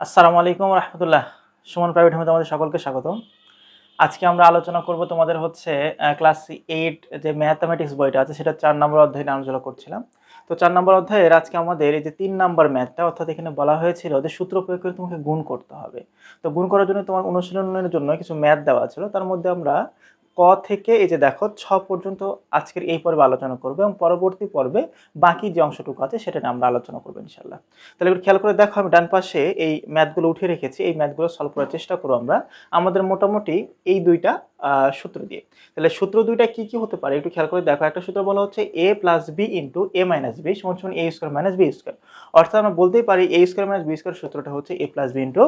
আসসালামু আলাইকুম রহমতুল্লাহ। সুমন প্রাইভেট হোমে তোমাদের সকলকে স্বাগত আজকে আমরা আলোচনা করব তোমাদের হচ্ছে ক্লাস এইট যে ম্যাথামেটিক্স বইটা আছে, সেটা চার নম্বর অধ্যায় আলোচনা করছিলাম। তো চার নম্বর অধ্যায়ের আজকে আমাদের এই যে তিন নম্বর ম্যাথটা, অর্থাৎ এখানে বলা হয়েছিল যে সূত্র প্রয়োগ করে তোমাকে গুণ করতে হবে। তো গুণ করার জন্য তোমার অনুশীলনের জন্য কিছু ম্যাথ দেওয়া ছিল, তার মধ্যে আমরা ক থেকে এই যে দেখো, ছ পর্যন্ত আজকের এই পর্বে আলোচনা করবে এবং পরবর্তী পর্বে বাকি যে অংশটুকু আছে সেটা নিয়ে আমরা আলোচনা করব ইনশাল্লাহ তাহলে একটু খেয়াল করে দেখো, আমি ডান পাশে এই ম্যাথগুলো উঠিয়ে রেখেছি। এই ম্যাথগুলো সলভ করার চেষ্টা করব আমরা। আমাদের মোটামুটি এই দুইটা সূত্র দিয়ে। তাহলে সূত্র দুইটা কি কি হতে পারে? একটু খেয়াল করে দেখো। একটা সূত্র বলা হচ্ছে A plus B into A minus B সমান সমান A square minus B square অর্থাৎ আমরা বলতেই পারি A square minus B square সূত্রটা হচ্ছে A plus B into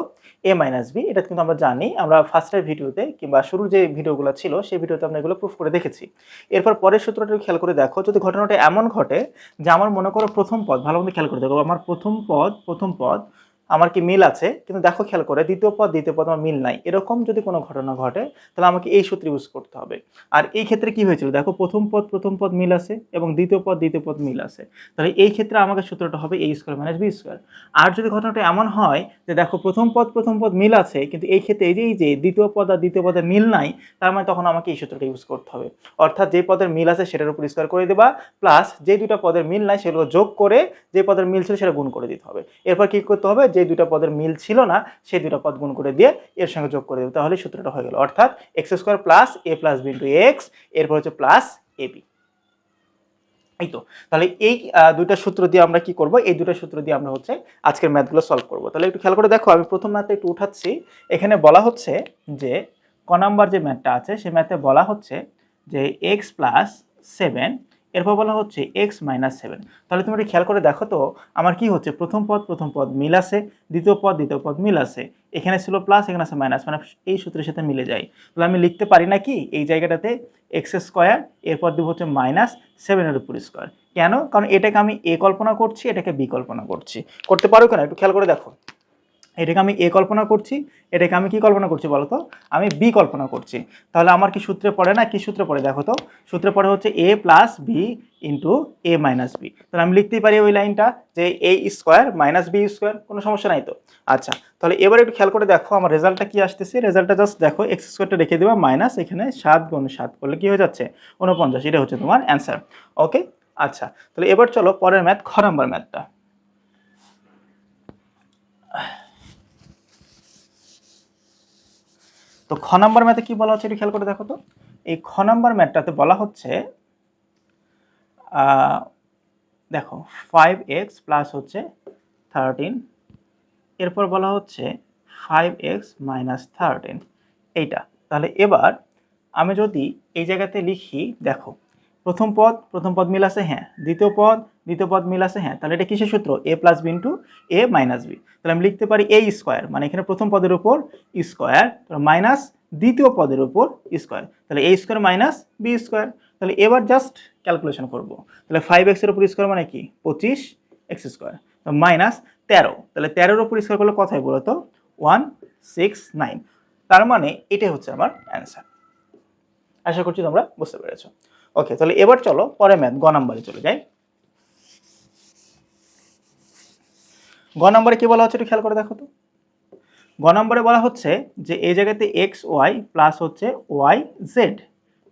A minus B এটা কিন্তু আমরা জানি। আমরা ফার্স্টের ভিডিওতে কিংবা শুরুর যে ভিডিওগুলো ছিল, সেই ভিডিওতে আমরা এগুলো প্রুফ করে দেখেছি। এরপর পরের সূত্রটা খেয়াল করে দেখো। যদি ঘটনাটা এমন ঘটে যে আমার মনে করো প্রথম পদ, ভালো মতো খেয়াল করে দেখো। আমার প্রথম পদ প্রথম পদ আমার কি মিল আছে? কিন্তু দেখো খেয়াল করে, দ্বিতীয় পদ দ্বিতীয় পদ আমার মিল নাই। এরকম যদি কোনো ঘটনা ঘটে, তাহলে আমাকে এই সূত্র ইউজ করতে হবে। আর এই ক্ষেত্রে কি হয়েছিল? দেখো, প্রথম পদ প্রথম পদ মিল আছে এবং দ্বিতীয় পদ দ্বিতীয় পদ মিল আছে। তাহলে এই ক্ষেত্রে আমাকে সূত্রটা হবে এই স্কোয়ার মাইনাস বি স্কোয়ার আর যদি ঘটনাটা এমন হয় যে দেখো, প্রথম পদ প্রথম পদ মিল আছে, কিন্তু এই ক্ষেত্রে এই যে এই যে দ্বিতীয় পদ আর দ্বিতীয় পদের মিল নাই, তার মানে তখন আমাকে এই সূত্রটা ইউজ করতে হবে। অর্থাৎ যে পদের মিল আছে সেটার উপর স্কোয়ার করে দেবা প্লাস যে দুটো পদের মিল নাই সেগুলো যোগ করে যে পদের মিল ছিল সেটা গুণ করে দিতে হবে। এরপর কি করতে হবে? যে দুটো পদের মিল ছিল না, সেই দুটো পদ গুণ করে দিয়ে এর সঙ্গে যোগ করে দেবে। তাহলে সূত্রটা হয়ে গেল। অর্থাৎ X square plus A plus B into X এরপর হচ্ছে প্লাস এ বি এই তো। তাহলে এই দুইটা সূত্র দিয়ে আমরা কি করব? এই দুটো সূত্র দিয়ে আমরা হচ্ছে আজকের ম্যাথগুলো সলভ করব। তাহলে একটু খেয়াল করে দেখো, আমি প্রথম ম্যাথটা একটু উঠাচ্ছি। এখানে বলা হচ্ছে যে ক নাম্বার যে ম্যাথটা আছে সেই ম্যাথে বলা হচ্ছে যে এক্স প্লাস সেভেন এরপর বলা হচ্ছে এক্স মাইনাস সেভেন তাহলে তুমি একটু খেয়াল করে দেখো তো, আমার কি হচ্ছে? প্রথম পদ প্রথম পদ মিল আছে, দ্বিতীয় পদ দ্বিতীয় পদ মিল আছে। এখানে ছিল প্লাস এখানে আছে মাইনাস মানে এই সূত্রের সাথে মিলে যায়। তাহলে আমি লিখতে পারি না কি? এই জায়গাটাতে এক্স স্কোয়ার এরপর দিব হচ্ছে মাইনাস সেভেনের উপর স্কোয়ার কেন? কারণ এটাকে আমি এ কল্পনা করছি, এটাকে বি কল্পনা করছি। করতে পারো কেন? একটু খেয়াল করে দেখো। এটাকে আমি এ কল্পনা করছি, এটাকে আমি কি কল্পনা করছি বলো তো? আমি বি কল্পনা করছি। তাহলে আমার কি সূত্রে পড়ে না? কি সূত্রে পড়ে দেখো তো? সূত্রে পড়ে হচ্ছে A plus B into A minus B তাহলে আমি লিখতেই পারি ওই লাইনটা যে A square minus B square কোনো সমস্যা নাই তো? আচ্ছা তাহলে এবার একটু খেয়াল করে দেখো, আমার রেজাল্টটা কি আসতেছে? রেজাল্টটা জাস্ট দেখো এক্স স্কোয়ারটা রেখে দেবা মাইনাস এখানে সাত গুণ সাত করলে কি হয়ে যাচ্ছে? উনপঞ্চাশ এটা হচ্ছে তোমার অ্যান্সার ওকে আচ্ছা তাহলে এবার চলো পরের ম্যাথ খ নাম্বার ম্যাথটা তো খ নাম্বার ম্যাথে কি বলা হচ্ছে একটু খেয়াল করে দেখো তো। এই খ নাম্বার ম্যাথটাতে বলা হচ্ছে দেখো ফাইভ এক্স প্লাস হচ্ছে থার্টিন এরপর বলা হচ্ছে ফাইভ এক্স মাইনাস থার্টিন এইটা। তাহলে এবার আমি যদি এই জায়গাতে লিখি, দেখো, প্রথম পদ প্রথম পদ মিল আছে হ্যাঁ দ্বিতীয় পদ দ্বিতীয় পদ মিল আছে হ্যাঁ তাহলে এটা কিসের সূত্র? A plus B into A minus B তাহলে আমি লিখতে পারি এ স্কোয়ার মানে এখানে প্রথম পদের উপর স্কোয়ার মাইনাস দ্বিতীয় পদের উপর স্কোয়ার তাহলে A square minus B square তাহলে এবার জাস্ট ক্যালকুলেশন করব। তাহলে ফাইভ এক্সের উপর স্কোয়ার মানে কি? পঁচিশ এক্স স্কোয়ার মাইনাস তেরো। তাহলে তেরোর উপর স্কোয়ার করলে কথাই বলো তো? ওয়ান সিক্স নাইন তার মানে এটাই হচ্ছে আমার অ্যান্সার আশা করছি তোমরা বুঝতে পেরেছ। ওকে তাহলে এবার চলো পরে ম্যাথ গ নাম্বারে চলে যাই। গ নম্বরে কি বলা হচ্ছে একটু খেয়াল করে দেখো তো। গ নম্বরে বলা হচ্ছে যে এই জায়গাতে এক্স ওয়াই প্লাস হচ্ছে ওয়াই জেড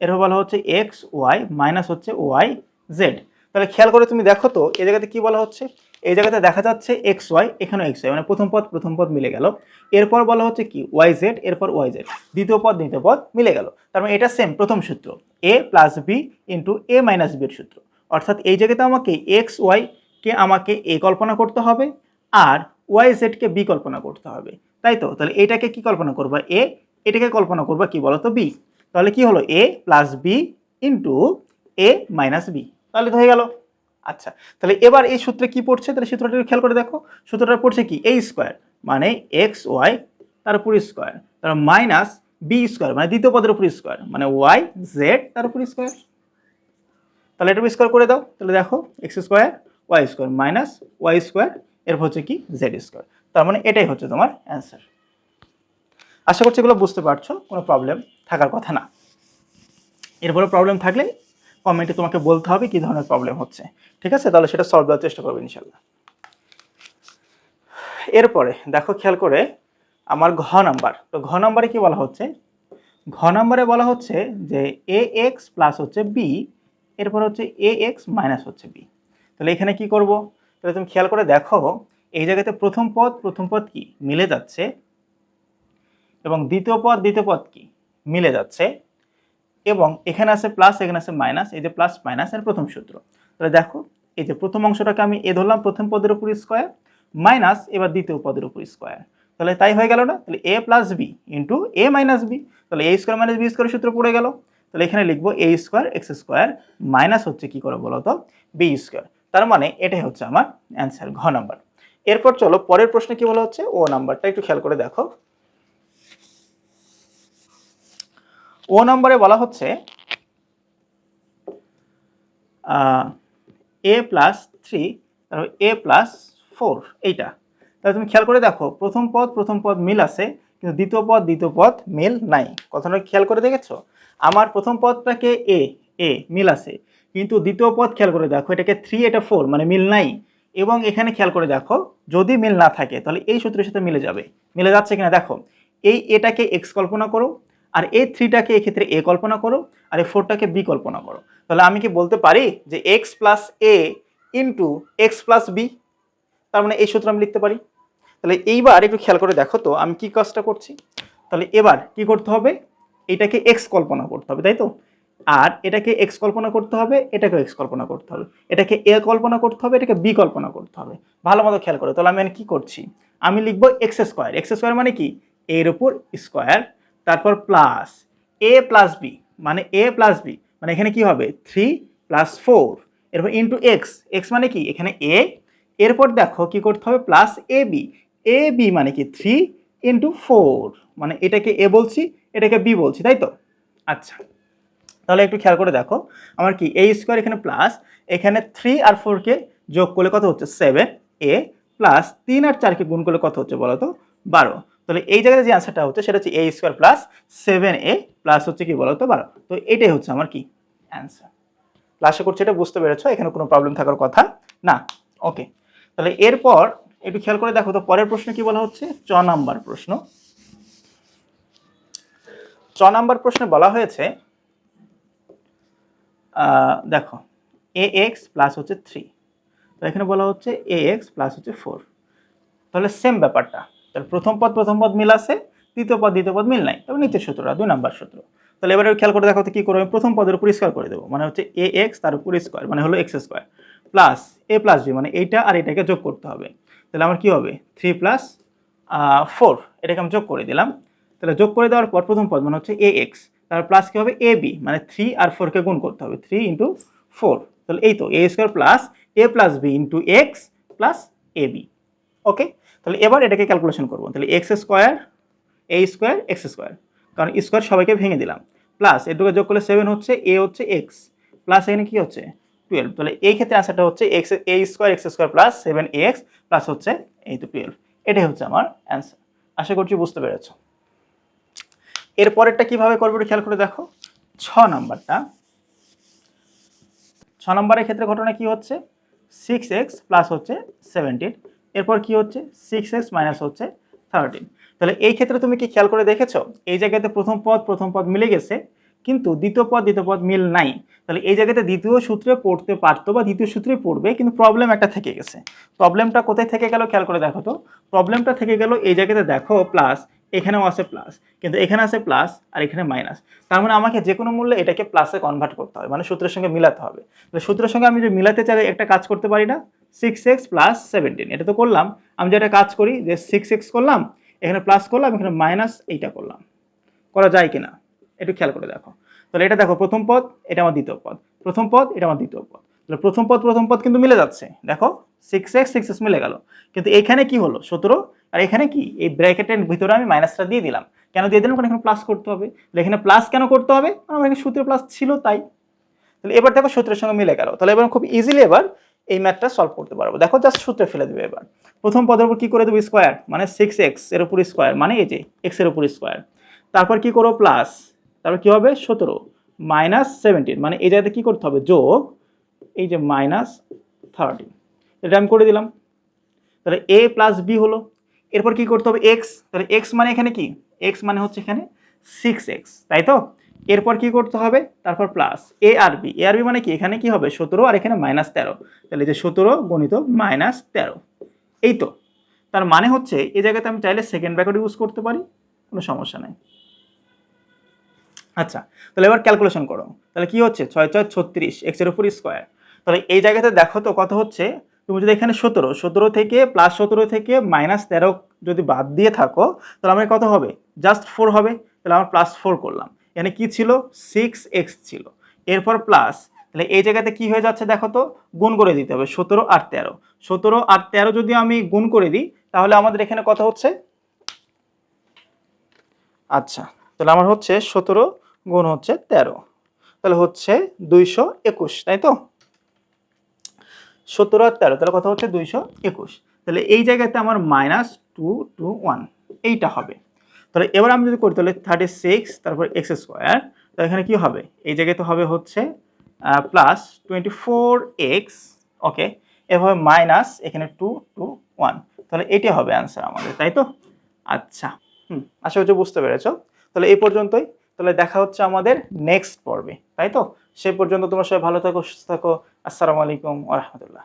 এরপর বলা হচ্ছে এক্স ওয়াই মাইনাস হচ্ছে ওয়াই জেড তাহলে খেয়াল করে তুমি দেখো তো, এই জায়গাতে কি বলা হচ্ছে? এই জায়গাতে দেখা যাচ্ছে এক্স ওয়াই এখানেও এক্স ওয়াই মানে প্রথম পদ প্রথম পদ মিলে গেল। এরপর বলা হচ্ছে কি? ওয়াই জেড এরপর ওয়াই জেড দ্বিতীয় পদ দ্বিতীয় পদ মিলে গেল। তার মানে এটা সেম প্রথম সূত্র। A plus B into A minus বির সূত্র। অর্থাৎ এই জায়গাতে আমাকে এক্স ওয়াই কে আমাকে এ কল্পনা করতে হবে। আর ওয়াই জেডকে বি কল্পনা করতে হবে, তাই তো? তাহলে এটাকে কি কল্পনা করবা? এ, এটাকে কল্পনা করবা কি বলো তো বি। তাহলে কি হলো? A plus B into A minus B. তাহলে তো হয়ে গেল। আচ্ছা তাহলে এবার এই সূত্রে কি পড়ছে? তাহলে সূত্রটা খেয়াল করে দেখো। সূত্রটা পড়ছে কি? এ স্কোয়ার মানে এক্স ওয়াই তার উপর স্কোয়ার, তার মাইনাস বি স্কোয়ার মানে দ্বিতীয় পদের উপর স্কোয়ার মানে ওয়াই জেড তার উপর স্কোয়ার। তাহলে এটা স্কোয়ার করে দাও। তাহলে দেখো, X square, Y square, minus Y square এরপর হচ্ছে কি জেড স্কোয়ার তার মানে এটাই হচ্ছে তোমার অ্যান্সার আশা করছি এগুলো বুঝতে পারছ, কোনো প্রবলেম থাকার কথা না। এরপরে প্রবলেম থাকলে কমেন্টে তোমাকে বলতে হবে কী ধরনের প্রবলেম হচ্ছে। ঠিক আছে? তাহলে সেটা সলভ দেওয়ার চেষ্টা করবে ইনশাল্লাহ এরপরে দেখো, খেয়াল করে আমার ঘ নাম্বার তো ঘ নাম্বারে কি বলা হচ্ছে? ঘ নাম্বারে বলা হচ্ছে যে এ এক্স প্লাস হচ্ছে বি এরপর হচ্ছে এ এক্স মাইনাস হচ্ছে বি তাহলে এখানে কি করব? তাহলে তুমি খেয়াল করে দেখো, এই জায়গাতে প্রথম পদ প্রথম পদ কি? মিলে যাচ্ছে। এবং দ্বিতীয় পদ দ্বিতীয় পদ কি? মিলে যাচ্ছে। এবং এখানে আছে প্লাস এখানে আছে মাইনাস এই যে প্লাস মাইনাস এর প্রথম সূত্র। তাহলে দেখো, এই যে প্রথম অংশটাকে আমি এ ধরলাম, প্রথম পদের উপর স্কোয়ার মাইনাস এবার দ্বিতীয় পদের উপর স্কোয়ার তাহলে তাই হয়ে গেল না? তাহলে A plus B into A minus B তাহলে A square minus B square সূত্র পড়ে গেল। তাহলে এখানে লিখব A square X square minus হচ্ছে কি করে বলো তো বি স্কোয়ার তার মানে এটাই হচ্ছে আমার অ্যান্সার ঘ নাম্বার এরপর চলো পরের প্রশ্নে কি বলা হচ্ছে? ও নাম্বারটা একটু খেয়াল করে দেখো। ও নম্বরে বলা হচ্ছে এ প্লাস থ্রি তারপর এ প্লাস ফোর এইটা। তাহলে তুমি খেয়াল করে দেখো, প্রথম পদ প্রথম পদ মিল আছে, কিন্তু দ্বিতীয় পদ দ্বিতীয় পদ মিল নাই। কথাটা খেয়াল করে দেখেছ? আমার প্রথম পদটাকে এ এ মিল আছে। কিন্তু দ্বিতীয় পদ খেয়াল করে দেখো, এটাকে থ্রি এটা ফোর মানে মিল নাই। এবং এখানে খেয়াল করে দেখো, যদি মিল না থাকে, তাহলে এই সূত্রের সাথে মিলে যাবে। মিলে যাচ্ছে কিনা দেখো, এই এটাকে এক্স কল্পনা করো, আর এই থ্রিটাকে এক্ষেত্রে এ কল্পনা করো, আর এই ফোরটাকে বি কল্পনা করো। তাহলে আমি কি বলতে পারি যে X plus A into X plus B তার মানে এই সূত্র আমি লিখতে পারি। তাহলে এইবার একটু খেয়াল করে দেখো তো, আমি কি কাজটা করছি? তাহলে এবার কি করতে হবে? এটাকে এক্স কল্পনা করতে হবে, তাই তো? আর এটাকে এক্স কল্পনা করতে হবে এটাকে এক্স কল্পনা করতে হবে। এটাকে এ কল্পনা করতে হবে, এটাকে বি কল্পনা করতে হবে। ভালো মতো খেয়াল করে, তাহলে আমি কি করছি? আমি লিখব এক্স স্কোয়ার এক্স স্কোয়ার মানে কি? এর উপর স্কোয়ার তারপর প্লাস এ প্লাস বি মানে এ প্লাস বি মানে এখানে কি হবে? থ্রি প্লাস ফোর এরপর ইন্টু এক্স এক্স মানে কি? এখানে এ এরপর দেখো কি করতে হবে? Plus A B A B মানে কি? থ্রি ইন্টু ফোর মানে এটাকে এ বলছি, এটাকে বি বলছি, তাই তো? আচ্ছা তাহলে একটু খেয়াল করে দেখো, আমার কি এ স্কোয়ার এখানে প্লাস এখানে থ্রি আর ফোরকে যোগ করলে কত হচ্ছে? সেভেন এ প্লাস তিন আর চারকে গুণ করলে কত হচ্ছে বলো তো? বারো। তাহলে এই জায়গায় যে অ্যান্সারটা হচ্ছে সেটা হচ্ছে A square plus seven A plus হচ্ছে কি বলো তো? বারো। তো এটাই হচ্ছে আমার কি অ্যান্সার আশা করছি এটা বুঝতে পেরেছ, এখানে কোনো প্রবলেম থাকার কথা না। ওকে তাহলে এরপর একটু খেয়াল করে দেখো তো, পরের প্রশ্ন কি বলা হচ্ছে? চ নাম্বার প্রশ্ন। চ নাম্বার প্রশ্নে বলা হয়েছে দেখো এ এক্স প্লাস হচ্ছে থ্রি তো এখানে বলা হচ্ছে এ এক্স প্লাস হচ্ছে ফোর তাহলে সেম ব্যাপারটা। তাহলে প্রথম পদ প্রথম পদ মিল আছে, দ্বিতীয় পদ দ্বিতীয় পদ মিল নাই। তবে নিচের সূত্রটা, দুই নাম্বার সূত্র। তাহলে এবারে খেয়াল করে দেখো তো কী করব, আমি প্রথম পদের উপর স্কোয়ার করে দেবো। মানে হচ্ছে এ এক্স তার উপর স্কোয়ার মানে হলো X square plus A plus B মানে এইটা আর এটাকে যোগ করতে হবে। তাহলে আমার কি হবে? থ্রি প্লাস ফোর এটাকে আমি যোগ করে দিলাম। তাহলে যোগ করে দেওয়ার পর প্রথম পদ মানে হচ্ছে এ এক্স তার প্লাস কী হবে? এ বি মানে থ্রি আর ফোরকে গুণ করতে হবে। থ্রি ইন্টু ফোর তাহলে এই তো A square plus A plus B into X plus A B okay তাহলে এবার এটাকে ক্যালকুলেশন করব। তাহলে X square A square X square কারণ স্কোয়ার সবাইকে ভেঙে দিলাম। প্লাস এটুকু যোগ করলে সেভেন হচ্ছে এ হচ্ছে এক্স প্লাস এখানে কী হচ্ছে? টুয়েলভ তাহলে এই ক্ষেত্রে আনসারটা হচ্ছে X A square X square plus seven X plus হচ্ছে এই তো টুয়েলভ এটাই হচ্ছে আমার অ্যান্সার আশা করছি বুঝতে পেরেছ। এর পরেরটা কীভাবে করবে একটু খেয়াল করে দেখো। ছ নাম্বারটা। ছ নম্বরের ক্ষেত্রে ঘটনা কি হচ্ছে? সিক্স এক্স প্লাস হচ্ছে সেভেন্টিন এরপর কি হচ্ছে? সিক্স এক্স মাইনাস হচ্ছে থার্টিন তাহলে এই ক্ষেত্রে তুমি কি খেয়াল করে দেখেছ? এই জায়গাতে প্রথম পদ প্রথম পদ মিলে গেছে, কিন্তু দ্বিতীয় পদ দ্বিতীয় পদ মিল নাই। তাহলে এই জায়গাতে দ্বিতীয় সূত্রে পড়তে পারতো বা দ্বিতীয় সূত্রে পড়বে, কিন্তু প্রবলেম একটা থেকে গেছে। প্রবলেমটা কোথায় থেকে গেল? খেয়াল করে দেখো তো। প্রবলেমটা থেকে গেল এই জায়গাতে দেখো প্লাস এখানেও আছে প্লাস কিন্তু এখানে আছে প্লাস আর এখানে মাইনাস তার মানে আমাকে যে কোনো মূল্যে এটাকে প্লাসে কনভার্ট করতে হবে মানে সূত্রের সঙ্গে মিলাতে হবে। তাহলে সূত্রের সঙ্গে আমি যদি মিলাতে চাই, একটা কাজ করতে পারি না সিক্স এক্স প্লাস সেভেন্টিন এটা তো করলাম। আমি যেটা কাজ করি, যে সিক্স এক্স করলাম, এখানে প্লাস করলাম, এখানে মাইনাস এইটা করলাম। করা যায় কিনা? একটু খেয়াল করে দেখো। তাহলে এটা দেখো, প্রথম পদ, এটা আমার দ্বিতীয় পদ। প্রথম পদ, এটা আমার দ্বিতীয় পদ। তাহলে প্রথম পদ প্রথম পদ কিন্তু মিলে যাচ্ছে। দেখো সিক্স এক্স সিক্স এক্স মিলে গেল। কিন্তু এখানে কি হলো? সতেরো। আর এখানে কি? এই ব্র্যাকেটের ভিতরে আমি মাইনাসটা দিয়ে দিলাম। কেন দিয়ে দিলাম? কারণ এখানে প্লাস করতে হবে। তাহলে এখানে প্লাস কেন করতে হবে? আমার এখানে সূত্রে প্লাস ছিল, তাই। তাহলে এবার দেখো সূত্রের সঙ্গে মিলে গেল। তাহলে এবার খুব ইজিলি এবার এই ম্যাথটা সলভ করতে পারব। দেখো জাস্ট সূত্রে ফেলে দেবে এবার। প্রথম পদের উপর কী করে দেবো? স্কোয়ার মানে সিক্স এক্সের উপর স্কোয়ার মানে এই যে এক্সের উপর স্কোয়ার তারপর কি করো প্লাস তারপর কি হবে? সতেরো। মাইনাস সেভেন্টিন মানে এই জায়গাতে কী করতে হবে? যোগ এই যে মাইনাস থার্টি এটা আমি করে দিলাম। তাহলে এ প্লাস বি হলো। এরপর কি করতে হবে? এক্স তাহলে এক্স মানে এখানে কি? এক্স মানে হচ্ছে এখানে সিক্স এক্স তাই তো? এরপর কি করতে হবে? তারপর প্লাস এ আর বি এ আর বি মানে কি? এখানে কি হবে? সতেরো আর এখানে মাইনাস তেরো। তাহলে যে সতেরো গণিত মাইনাস তেরো। এই তো। তার মানে হচ্ছে এই জায়গাতে আমি চাইলে সেকেন্ড ব্র্যাকেট ইউজ করতে পারি, কোনো সমস্যা নেই। আচ্ছা তাহলে এবার ক্যালকুলেশন করো। তাহলে কি হচ্ছে? ছয় ছয়, ছত্রিশ এক্সের উপর স্কোয়ার তাহলে এই জায়গাতে দেখো তো কত হচ্ছে, তুমি যদি এখানে সতেরো সতেরো থেকে প্লাস সতেরো থেকে মাইনাস তেরো যদি বাদ দিয়ে থাকো, তাহলে আমার কত হবে? জাস্ট ফোর হবে, তাহলে আমার প্লাস ফোর করলাম। এখানে কি ছিল? সিক্স এক্স ছিল। এরপর প্লাস তাহলে এই জায়গাতে কি হয়ে যাচ্ছে দেখো তো? গুণ করে দিতে হবে, সতেরো আর তেরো। সতেরো আর তেরো যদি আমি গুণ করে দিই, তাহলে আমাদের এখানে কত হচ্ছে? আচ্ছা তাহলে আমার হচ্ছে সতেরো গুণ হচ্ছে তেরো। তাহলে হচ্ছে দুইশো একুশ, তাই তো? সতেরো আর তেরো, তাহলে কথা হচ্ছে? দুইশো একুশ। তাহলে এই জায়গাতে আমার মাইনাস টু টু ওয়ান এইটা হবে। তাহলে এবার আমি যদি করি, তাহলে থার্টি সিক্স তারপর এক্স স্কোয়ার তো এখানে কি হবে? এই জায়গায় তো হবে হচ্ছে plus twenty four X okay এভাবে মাইনাস এখানে টু টু ওয়ান তাহলে এটি হবে অ্যান্সার আমাদের, তাই তো? আচ্ছা হুম, আশা করছি বুঝতে পেরেছ। তাহলে এই পর্যন্তই। তাহলে দেখা হচ্ছে আমাদের নেক্সট পর্বে, তাই তো? সে পর্যন্ত তোমার সবাই ভালো থাকো সুস্থ থাকো। আসসালামু আলাইকুম ওরহামতুল্লাহ